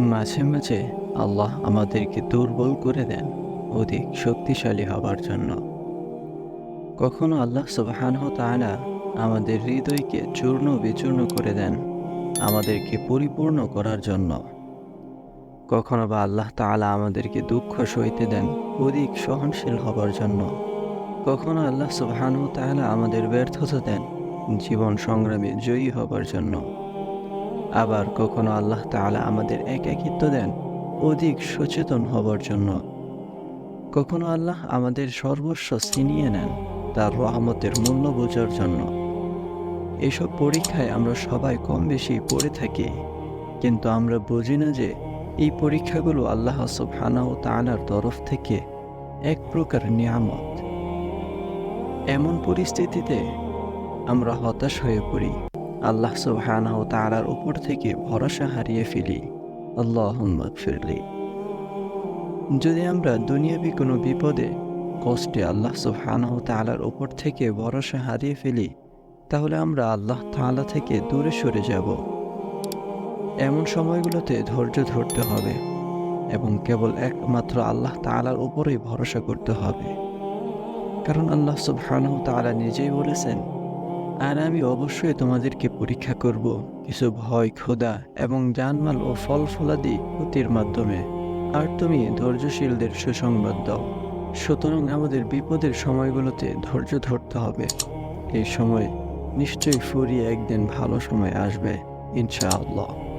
মাঝে মাঝে আল্লাহ আমাদেরকে দুর্বল করে দেন, অধিক শক্তিশালী হবার জন্য। কখনো আল্লাহ সুবাহানহ তাআলা আমাদের হৃদয়কে চূর্ণ বিচূর্ণ করে দেন, আমাদেরকে পরিপূর্ণ করার জন্য। কখনো বা আল্লাহ তাআলা আমাদেরকে দুঃখ সইতে দেন, অধিক সহনশীল হবার জন্য। কখনো আল্লাহ সুবহানাহু তাআলা আমাদের ব্যর্থতা দেন, জীবন সংগ্রামে জয়ী হবার জন্য। আবার কখনো আল্লাহ তাআলা আমাদের একাকিত্ব দেন, অধিক সচেতন হবার জন্য। কখনো আল্লাহ আমাদের সর্বস্ব ছিনিয়ে নেন তার রহমতের মূল্য বোঝার জন্য। এসব পরীক্ষায় আমরা সবাই কম বেশি পড়ে থাকি, কিন্তু আমরা বুঝি না যে এই পরীক্ষাগুলো আল্লাহ ওয়া তাআলার তরফ থেকে এক প্রকার নিয়ামত। এমন পরিস্থিতিতে আমরা হতাশ হয়ে পড়ি। আল্লাহ সুবহানাহু তাআলার উপর থেকে ভরসা হারিয়ে ফেলি। আল্লাহুম্মা ফিরলি যদি আমরা দুনিয়াবি কোনো বিপদে, কষ্টে আল্লাহ সুবহানাহু তাআলার উপর থেকে ভরসা হারিয়ে ফেলি, তাহলে আমরা আল্লাহ তাআলা থেকে দূরে সরে যাব। এমন সময়গুলোতে ধৈর্য ধরতে হবে এবং কেবল একমাত্র আল্লাহ তাআলার উপরেই ভরসা করতে হবে। কারণ আল্লাহ সুবহানাহু তাআলা নিজেই বলেছেন আর আমি অবশ্যই তোমাদেরকে পরীক্ষা করব কিছু ভয় ক্ষুদা এবং জানমাল ও ফল ফলাদি ক্ষতির মাধ্যমে। আর তুমি ধৈর্যশীলদের সুসংবাদ দাও। সুতরাং আমাদের বিপদের সময়গুলোতে ধৈর্য ধরতে হবে। এই সময় নিশ্চয়ই ফুরিয়ে একদিন ভালো সময় আসবে, ইনশাআল্লাহ।